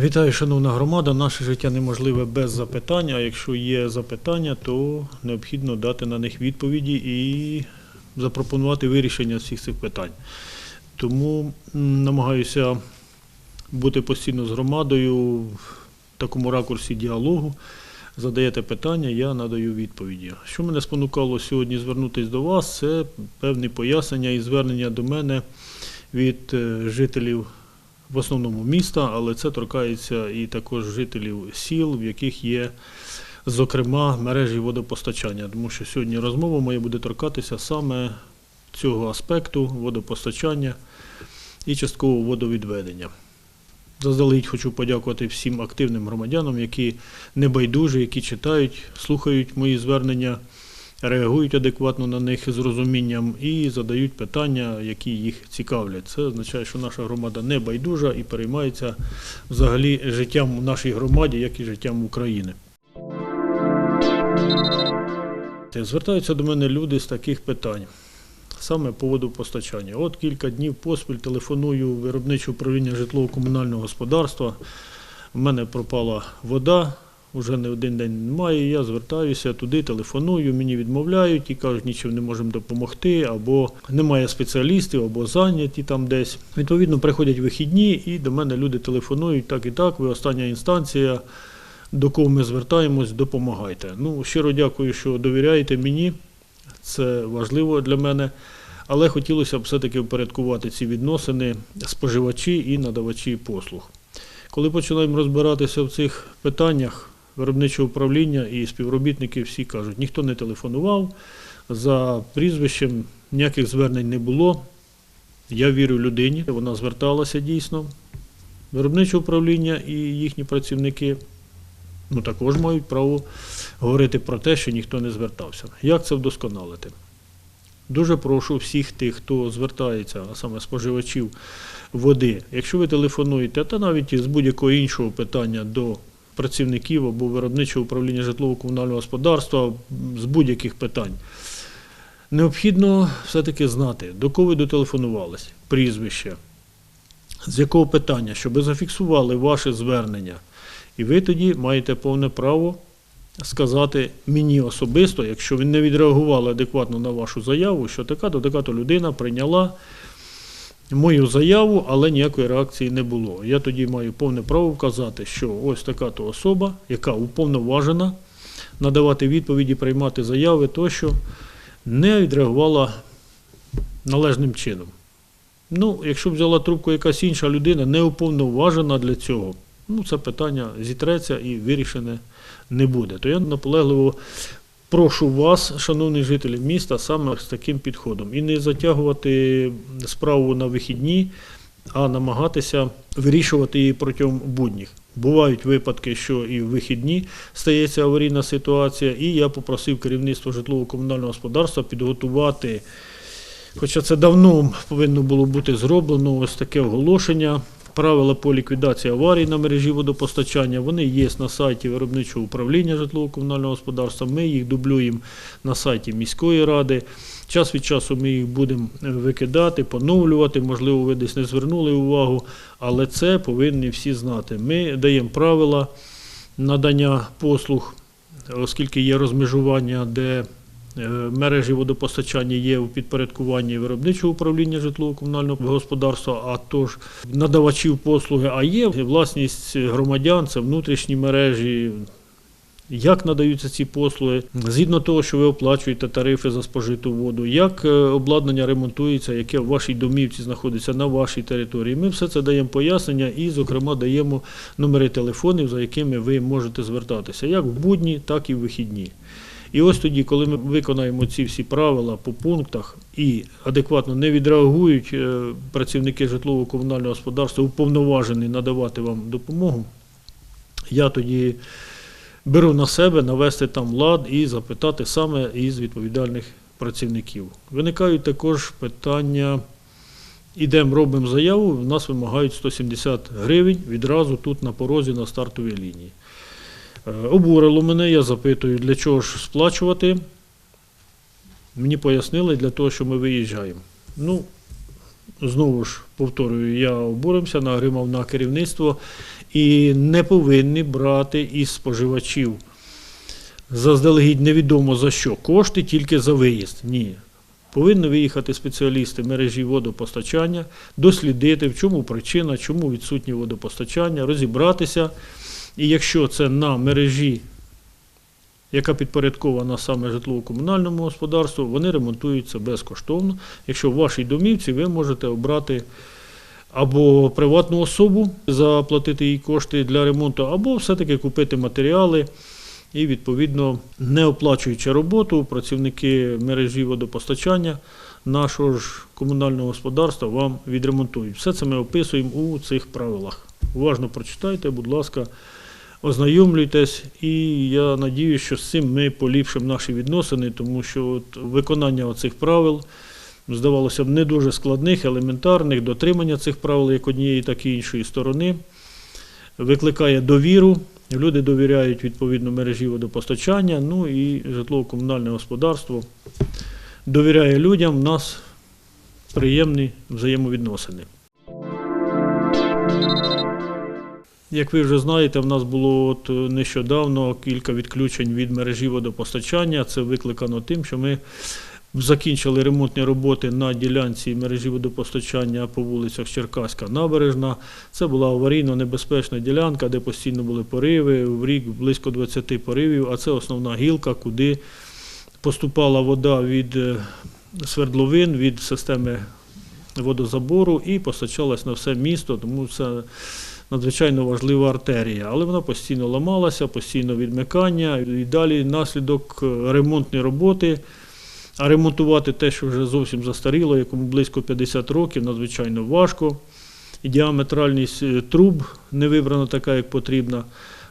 Вітаю, шановна громада. Наше життя неможливе без запитань. А якщо є запитання, то необхідно дати на них відповіді і запропонувати вирішення всіх цих питань. Тому намагаюся бути постійно з громадою в такому ракурсі діалогу. Задаєте питання, я надаю відповіді. Що мене спонукало сьогодні звернутися до вас, це певні пояснення і звернення до мене від е, жителів в основному міста, але це торкається і також жителів сіл, в яких є, зокрема, мережі водопостачання. Тому що сьогодні розмова моя буде торкатися саме цього аспекту водопостачання і частково водовідведення. Заздалегідь хочу подякувати всім активним громадянам, які небайдужі, які читають, слухають мої звернення, реагують адекватно на них з розумінням і задають питання, які їх цікавлять. Це означає, що наша громада не байдужа і переймається взагалі життям в нашій громаді, як і життям України. Звертаються до мене люди з таких питань. Саме по водопостачанню. От кілька днів поспіль телефоную в виробниче управління житлово-комунального господарства. У мене пропала вода, вже не один день немає. Я звертаюся туди, телефоную, мені відмовляють і кажуть, нічим не можемо допомогти, або немає спеціалістів, або зайняті там десь. Відповідно, приходять вихідні, і до мене люди телефонують так і так. Ви остання інстанція. До кого ми звертаємось, допомагайте. Ну, щиро дякую, що довіряєте мені. Це важливо для мене. Але хотілося б все-таки впорядкувати ці відносини споживачі і надавачі послуг. Коли починаємо розбиратися в цих питаннях виробничого управління і співробітники всі кажуть, ніхто не телефонував, за прізвищем ніяких звернень не було. Я вірю людині, вона зверталася дійсно. Виробниче управління і їхні працівники ну, також мають право говорити про те, що ніхто не звертався. Як це вдосконалити? Дуже прошу всіх тих, хто звертається, а саме споживачів води, якщо ви телефонуєте, та навіть з будь-якого іншого питання до працівників або виробничого управління житлово-комунального господарства з будь-яких питань, необхідно все-таки знати, до кого ви дотелефонувались, прізвище, з якого питання, щоб зафіксували ваше звернення. І ви тоді маєте повне право сказати мені особисто, якщо ви не відреагували адекватно на вашу заяву, що така то така то людина прийняла мою заяву, але ніякої реакції не було. Я тоді маю повне право вказати, що ось така то особа, яка уповноважена надавати відповіді, приймати заяви, тощо не відреагувала належним чином. Ну, якщо взяла трубку якась інша людина, не уповноважена для цього, ну це питання зітреться і вирішене не буде. То я наполегливо прошу вас, шановні жителі міста, саме з таким підходом. І не затягувати справу на вихідні, а намагатися вирішувати її протягом будніх. Бувають випадки, що і в вихідні стається аварійна ситуація, і я попросив керівництво житлово-комунального господарства підготувати. Хоча це давно повинно було бути зроблено ось таке оголошення. Правила по ліквідації аварій на мережі водопостачання. Вони є на сайті виробничого управління житлово-комунального господарства. Ми їх дублюємо на сайті міської ради. Час від часу ми їх будемо викидати, поновлювати. Можливо, ви десь не звернули увагу, але це повинні всі знати. Ми даємо правила надання послуг, оскільки є розмежування, де Е, мережі водопостачання є у підпорядкуванні виробничого управління житлово-комунального господарства, а тож надавачів послуги, а є власність громадян, це внутрішні мережі. Як надаються ці послуги, згідно того, що ви оплачуєте тарифи за спожиту воду, як е, обладнання ремонтується, яке в вашій домівці знаходиться на вашій території. Ми все це даємо пояснення і, зокрема, даємо номери телефонів, за якими ви можете звертатися, як в будні, так і в вихідні. І ось тоді, коли ми виконаємо ці всі правила по пунктах і адекватно не відреагують е, працівники житлово-комунального господарства, уповноважені надавати вам допомогу, я тоді беру на себе навести там лад і запитати саме із відповідальних працівників. Виникають також питання. Ідемо, робимо заяву, в нас вимагають 170 гривень відразу тут на порозі на стартовій лінії. Е, Обурило мене, я запитую, для чого ж сплачувати. Мені пояснили, для того, що ми виїжджаємо. Ну, знову ж повторюю, я обурився, нагримав на керівництво і не повинні брати із споживачів заздалегідь невідомо за що кошти тільки за виїзд. Ні. Повинні виїхати спеціалісти мережі водопостачання, дослідити, в чому причина, чому відсутнє водопостачання, розібратися. І якщо це на мережі, яка підпорядкована саме житлово-комунальному господарству, вони ремонтуються безкоштовно. Якщо в вашій домівці ви можете обрати або приватну особу, заплатити їй кошти для ремонту, або все-таки купити матеріали. І, відповідно, не оплачуючи роботу, працівники мережі водопостачання нашого ж комунального господарства вам відремонтують. Все це ми описуємо у цих правилах. Уважно прочитайте, будь ласка, ознайомлюйтесь, і я надію, що з цим ми поліпшимо наші відносини, тому що от виконання оцих правил, здавалося б, не дуже складних, елементарних, дотримання цих правил як однієї, так і іншої сторони, викликає довіру. Люди довіряють відповідно мережі водопостачання, ну і житлово-комунальне господарство довіряє людям, у нас приємні взаємовідносини. Як ви вже знаєте, в нас було от нещодавно кілька відключень від мережі водопостачання. Це викликано тим, що ми закінчили ремонтні роботи на ділянці мережі водопостачання по вулицях Черкаська набережна. Це була аварійно небезпечна ділянка, де постійно були пориви. В рік близько 20 поривів, а це основна гілка, куди поступала вода від е, свердловин, від системи водозабору і постачалась на все місто, тому це надзвичайно важлива артерія. Але вона постійно ламалася, постійно відмикання. І далі наслідок е, ремонтної роботи. А ремонтувати те, що вже зовсім застаріло, якому близько 50 років, надзвичайно важко. І діаметральність е, труб не вибрана така, як потрібна.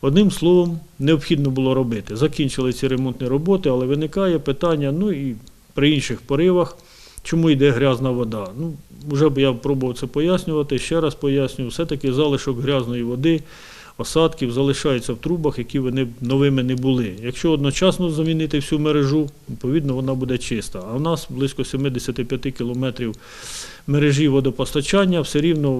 Одним словом, необхідно було робити. Закінчили ці ремонтні роботи, але виникає питання, ну і при інших поривах, чому йде грязна вода. Ну, вже б я пробував це пояснювати, ще раз пояснюю, все-таки залишок грязної води, осадків залишається в трубах, які вони новими не були. Якщо одночасно замінити всю мережу, відповідно вона буде чиста. А в нас близько 75 кілометрів мережі водопостачання, все рівно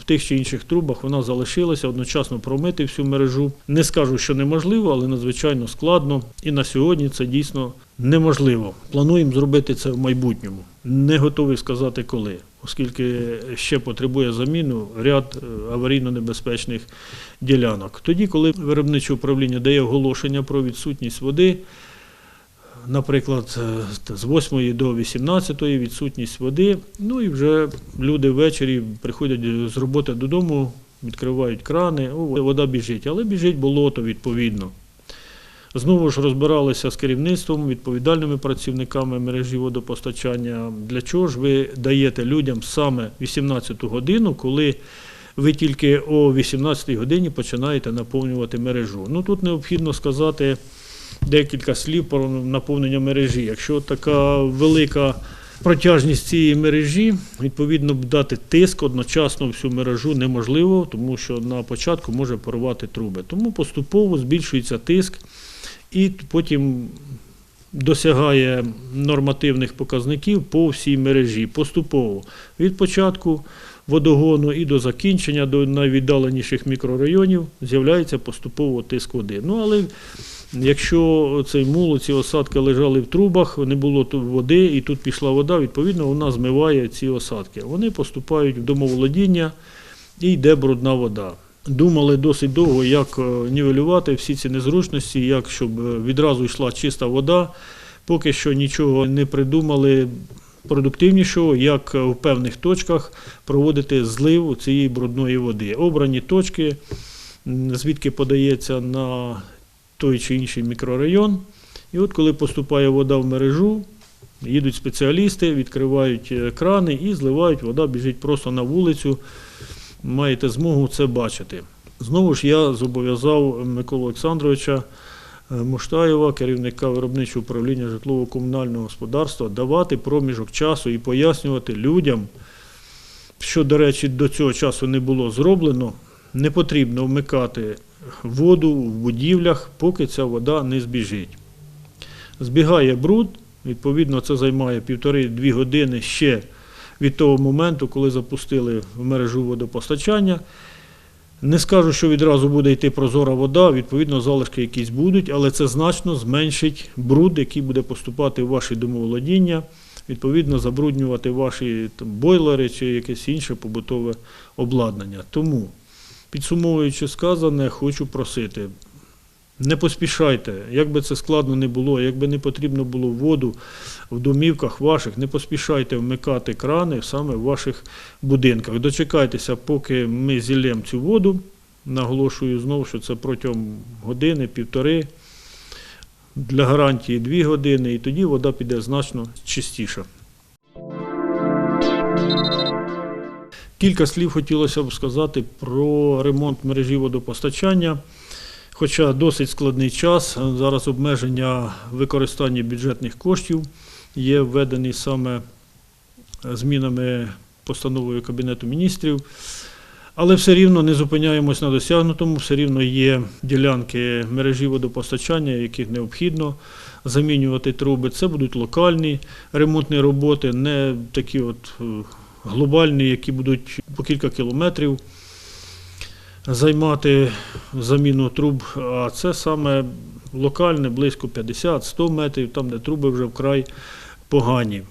в тих чи інших трубах вона залишилася, одночасно промити всю мережу. Не скажу, що неможливо, але надзвичайно складно. І на сьогодні це дійсно неможливо. Плануємо зробити це в майбутньому. Не готовий сказати коли, оскільки ще потребує заміну ряд е, аварійно-небезпечних ділянок. Тоді, коли виробниче управління дає оголошення про відсутність води, наприклад, е, з 8 до 18 відсутність води. Ну і вже люди ввечері приходять з роботи додому, відкривають крани, вода біжить, але біжить болото відповідно. Знову ж розбиралися з керівництвом, відповідальними працівниками мережі водопостачання. Для чого ж ви даєте людям саме 18 годину, коли ви тільки о 18-й годині починаєте наповнювати мережу? Ну тут необхідно сказати декілька слів про наповнення мережі. Якщо така велика протяжність цієї мережі, відповідно дати тиск одночасно всю мережу неможливо, тому що на початку може порвати труби. Тому поступово збільшується тиск і потім досягає нормативних показників по всій мережі поступово від початку водогону і до закінчення до найвіддаленіших мікрорайонів з'являється поступово тиск води. Ну але якщо цей мул, ці осадки лежали в трубах, не було тут води, і тут пішла вода, відповідно вона змиває ці осадки. Вони поступають в домоволодіння і йде брудна вода. Думали досить довго, як е, нівелювати всі ці незручності, як щоб е, відразу йшла чиста вода. Поки що нічого не придумали продуктивнішого, як в певних точках проводити злив цієї брудної води. Обрані точки, звідки подається на той чи інший мікрорайон. І от коли поступає вода в мережу, їдуть спеціалісти, відкривають е, крани і зливають, вода біжить просто на вулицю маєте змогу це бачити. Знову ж я зобов'язав Миколу Олександровича е, Муштаєва, керівника виробничого управління житлово-комунального господарства, давати проміжок часу і пояснювати людям, що, до речі, до цього часу не було зроблено. Не потрібно вмикати воду в будівлях, поки ця вода не збіжить. Збігає бруд, відповідно, це займає півтори-дві години ще від того моменту, коли запустили в мережу водопостачання. Не скажу, що відразу буде йти прозора вода, відповідно, залишки якісь будуть, але це значно зменшить бруд, який буде поступати в ваші домоволодіння, відповідно, забруднювати ваші там, бойлери чи якесь інше побутове обладнання. Тому, підсумовуючи сказане, хочу просити. Не поспішайте, як би це складно не було, як би не потрібно було воду в домівках ваших, не поспішайте вмикати крани саме в ваших будинках. Дочекайтеся, поки ми зіллємо цю воду. Наголошую знову, що це протягом години, півтори, для гарантії дві години, і тоді вода піде значно чистіша. Кілька слів хотілося б сказати про ремонт мережі водопостачання. Хоча досить складний час, зараз обмеження використання бюджетних коштів є введений саме змінами постановою Кабінету міністрів. Але все рівно не зупиняємось на досягнутому, все рівно є ділянки мережі водопостачання, яких необхідно замінювати труби. Це будуть локальні ремонтні роботи, не такі от е, глобальні, які будуть по кілька кілометрів займати заміну труб, а це саме локальне, близько 50-100 метрів, там, де труби вже вкрай погані.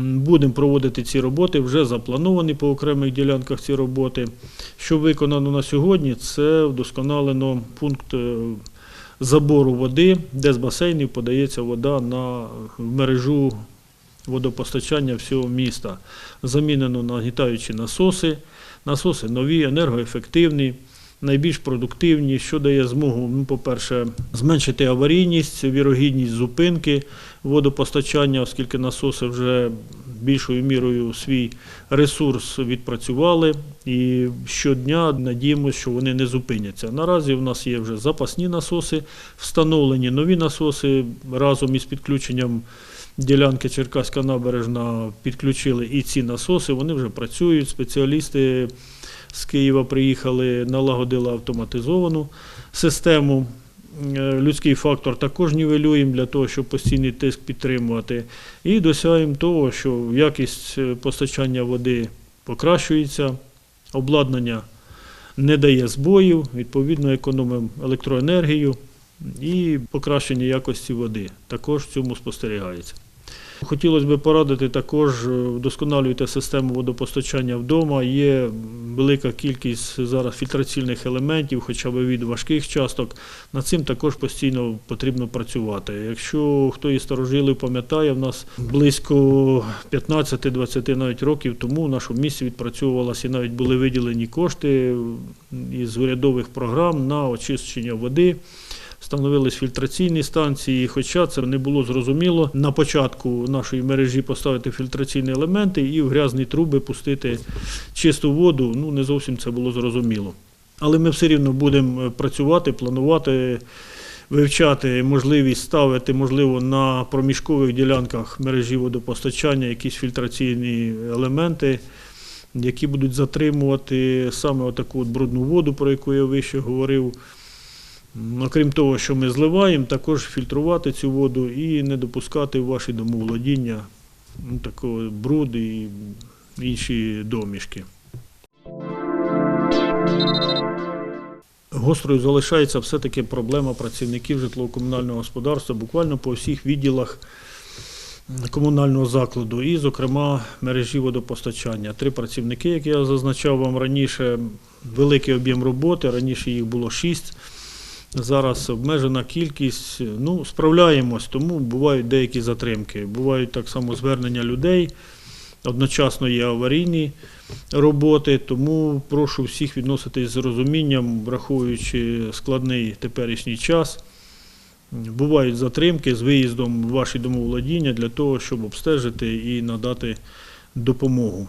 Будемо проводити ці роботи, вже заплановані по окремих ділянках ці роботи. Що виконано на сьогодні, це вдосконалено пункт е, забору води, де з басейнів подається вода на мережу водопостачання всього міста. Замінено нагнітаючі насоси. Насоси нові, енергоефективні, найбільш продуктивні, що дає змогу, ну, по-перше, зменшити аварійність, вірогідність зупинки водопостачання, оскільки насоси вже більшою мірою свій ресурс відпрацювали. І щодня надіємося, що вони не зупиняться. Наразі в нас є вже запасні насоси, встановлені нові насоси разом із підключенням ділянки Черкаська набережна підключили і ці насоси, вони вже працюють. Спеціалісти з Києва приїхали, налагодили автоматизовану систему. Е, Людський фактор також нівелюємо для того, щоб постійний тиск підтримувати. І досягаємо того, що якість е, постачання води покращується, обладнання не дає збоїв, відповідно економимо електроенергію і покращення якості води також в цьому спостерігається. Хотілося б порадити також е, вдосконалювати систему водопостачання вдома. Є велика кількість зараз фільтраційних елементів, хоча б від важких часток. Над цим також постійно потрібно працювати. Якщо хто із старожилів пам'ятає, в нас близько 15-20 навіть років тому в нашому місті відпрацьовувалася і навіть були виділені кошти із урядових програм на очищення води. Встановились фільтраційні станції, хоча це не було зрозуміло на початку нашої мережі поставити фільтраційні елементи і в грязні труби пустити чисту воду. Ну не зовсім це було зрозуміло. Але ми все рівно будемо працювати, планувати, вивчати можливість ставити, можливо, на проміжкових ділянках мережі водопостачання якісь фільтраційні елементи, які будуть затримувати саме отаку от брудну воду, про яку я вище говорив. Окрім того, що ми зливаємо, також фільтрувати цю воду і не допускати в ваші домоволодіння ну, такого бруду і інші домішки. Гострою залишається все-таки проблема працівників житлово-комунального господарства буквально по всіх відділах комунального закладу і, зокрема, мережі водопостачання. Три працівники, як я зазначав вам раніше, великий об'єм роботи, раніше їх було шість. Зараз обмежена кількість. Ну, справляємось, тому бувають деякі затримки. Бувають так само звернення людей. Одночасно є аварійні роботи, тому прошу всіх відноситись з розумінням, враховуючи складний теперішній час. Бувають затримки з виїздом в ваші домоволодіння для того, щоб обстежити і надати допомогу.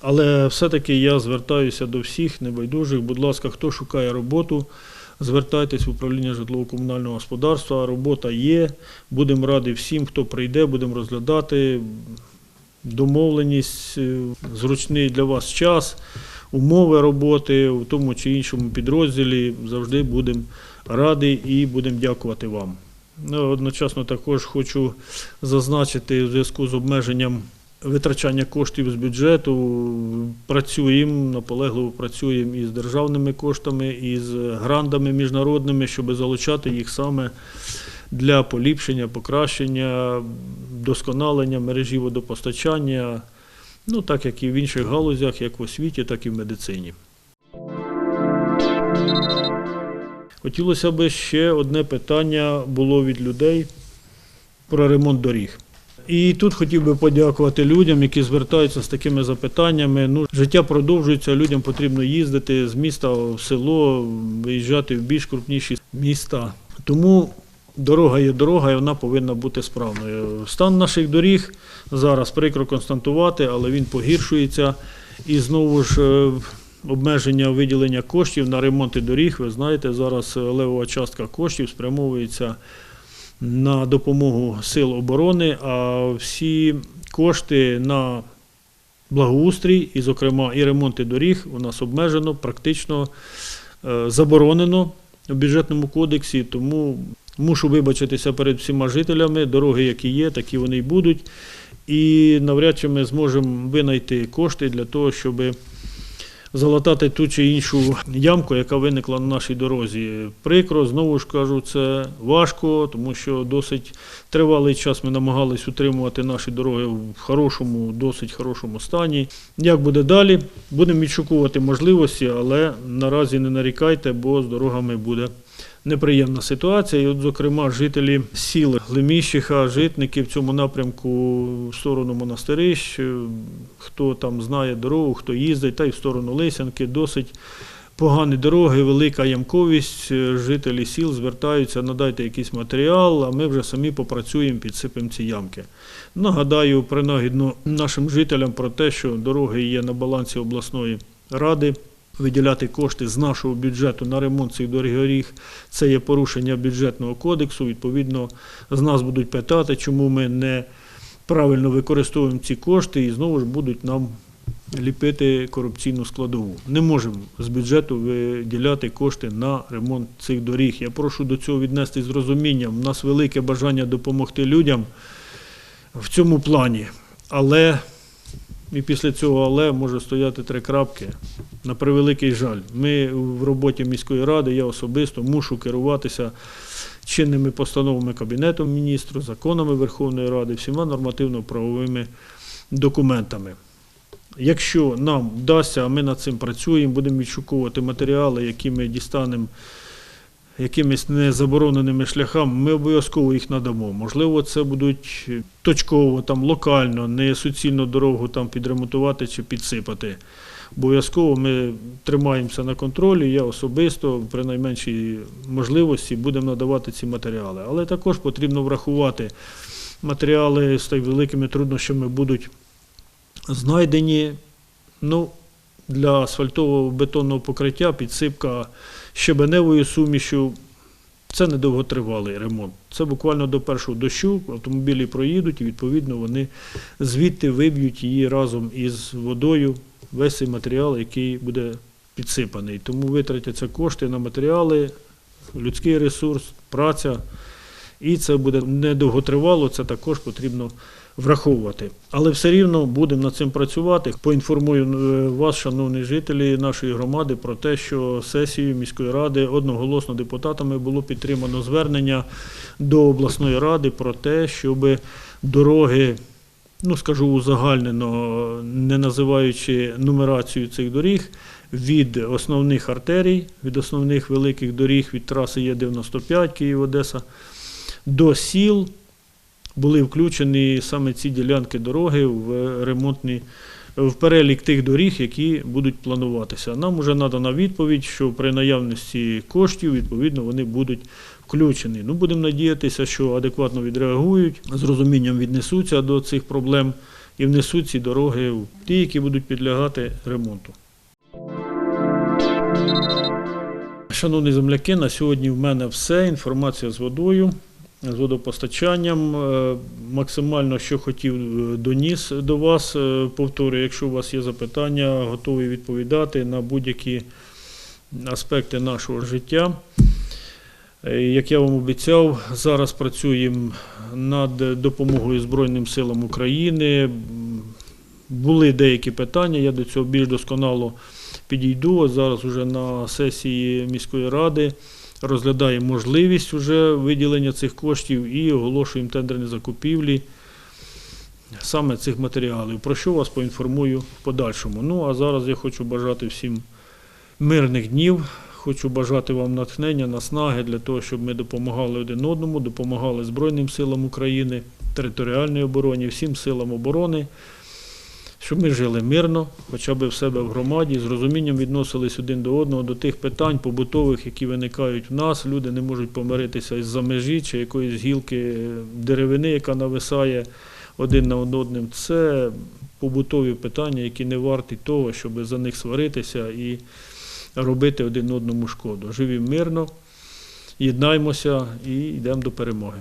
Але все-таки я звертаюся до всіх небайдужих. Будь ласка, хто шукає роботу, звертайтесь в управління житлово-комунального господарства. Робота є. Будемо раді всім, хто прийде, будемо розглядати домовленість, е, зручний для вас час, умови роботи в тому чи іншому підрозділі. Завжди будемо раді і будемо дякувати вам. Ну, Одночасно також хочу зазначити в зв'язку з обмеженням витрачання коштів з бюджету. Працюємо, наполегливо працюємо із державними коштами, і з грантами міжнародними, щоб залучати їх саме для поліпшення, покращення, досконалення мережі водопостачання, ну так як і в інших галузях, як в освіті, так і в медицині. Хотілося б ще одне питання було від людей про ремонт доріг. І тут хотів би подякувати людям, які звертаються з такими запитаннями. Ну, життя продовжується, людям потрібно їздити з міста в село, виїжджати в більш крупніші міста. Тому дорога є дорога, і вона повинна бути справною. Стан наших доріг зараз прикро констатувати, але він погіршується. І знову ж е, обмеження виділення коштів на ремонти доріг. Ви знаєте, зараз левова частка коштів спрямовується на допомогу сил оборони, а всі кошти на благоустрій, і, зокрема, і ремонти доріг у нас обмежено, практично е, заборонено в бюджетному кодексі, тому мушу вибачитися перед всіма жителями. Дороги, які є, такі вони й будуть. І навряд чи ми зможемо винайти кошти для того, щоб залатати ту чи іншу ямку, яка виникла на нашій дорозі. Прикро, знову ж кажу, це важко, тому що досить тривалий час ми намагались утримувати наші дороги в хорошому, досить хорошому стані. Як буде далі? Будемо відшукувати можливості, але наразі не нарікайте, бо з дорогами буде. Неприємна ситуація. І от, зокрема, жителі сіл Глеміщиха, житники в цьому напрямку в сторону монастирищ, хто там знає дорогу, хто їздить, та й в сторону Лисянки, досить погані дороги, велика ямковість. Жителі сіл звертаються, надайте якийсь матеріал, а ми вже самі попрацюємо, підсипемо ці ямки. Нагадаю, принагідно нашим жителям про те, що дороги є на балансі обласної ради. Виділяти кошти з нашого бюджету на ремонт цих доріг – це є порушення бюджетного кодексу. Відповідно, з нас будуть питати, чому ми не правильно використовуємо ці кошти, і знову ж будуть нам ліпити корупційну складову. Не можемо з бюджету виділяти кошти на ремонт цих доріг. Я прошу до цього віднести з розумінням. У нас велике бажання допомогти людям в цьому плані, але і після цього але може стояти три крапки. На превеликий жаль, ми в роботі міської ради, я особисто мушу керуватися чинними постановами Кабінету міністрів, законами Верховної Ради, всіма нормативно-правовими документами. Якщо нам вдасться, а ми над цим працюємо, будемо відшукувати матеріали, які ми дістанемо якимись незабороненими шляхами, ми обов'язково їх надамо. Можливо, це будуть точково, там, локально, не суцільну дорогу там, підремонтувати чи підсипати. Обов'язково ми тримаємося на контролі. Я особисто при найменшій можливості будемо надавати ці матеріали. Але також потрібно врахувати матеріали з так великими труднощами будуть знайдені. Ну, для асфальтового бетонного покриття підсипка щебеневою сумішю. Це не довготривалий ремонт. Це буквально до першого дощу автомобілі проїдуть і відповідно вони звідти виб'ють її разом із водою, весь цей матеріал, який буде підсипаний. Тому витратяться кошти на матеріали, людський ресурс, праця. І це буде недовготривало, це також потрібно враховувати. Але все рівно будемо над цим працювати. Поінформую е, вас, шановні жителі нашої громади, про те, що сесією міської ради одноголосно депутатами було підтримано звернення до обласної ради про те, щоб дороги. Ну, скажу узагальнено, не називаючи нумерацію цих доріг, від основних артерій, від основних великих доріг, від траси Є95 Київ-Одеса, до сіл були включені саме ці ділянки дороги в ремонтні. В перелік тих доріг, які будуть плануватися. Нам вже надана відповідь, що при наявності коштів, відповідно, вони будуть включені. Ну, будемо надіятися, що адекватно відреагують, з розумінням віднесуться до цих проблем і внесуть ці дороги в ті, які будуть підлягати ремонту. Шановні земляки, на сьогодні в мене все. Інформація з водою, з водопостачанням. Е, Максимально, що хотів, е, доніс до вас. Е, Повторюю, якщо у вас є запитання, готовий відповідати на будь-які аспекти нашого життя. Як я вам обіцяв, зараз працюємо над допомогою Збройним силам України. Були деякі питання, я до цього більш досконало підійду. Зараз вже на сесії міської ради розглядаємо можливість уже виділення цих коштів і оголошуємо тендерні закупівлі саме цих матеріалів. Про що вас поінформую в подальшому. Ну а зараз я хочу бажати всім мирних днів. Хочу бажати вам натхнення, наснаги для того, щоб ми допомагали один одному, допомагали Збройним силам України, територіальній обороні, всім силам оборони, щоб ми жили мирно, хоча б в себе в громаді, з розумінням відносились один до одного, до тих питань побутових, які виникають в нас. Люди не можуть помиритися із за межі чи якоїсь гілки деревини, яка нависає один на одним. Це побутові питання, які не варті того, щоб за них сваритися і робити один одному шкоду. Живі мирно, єднаймося і йдемо до перемоги.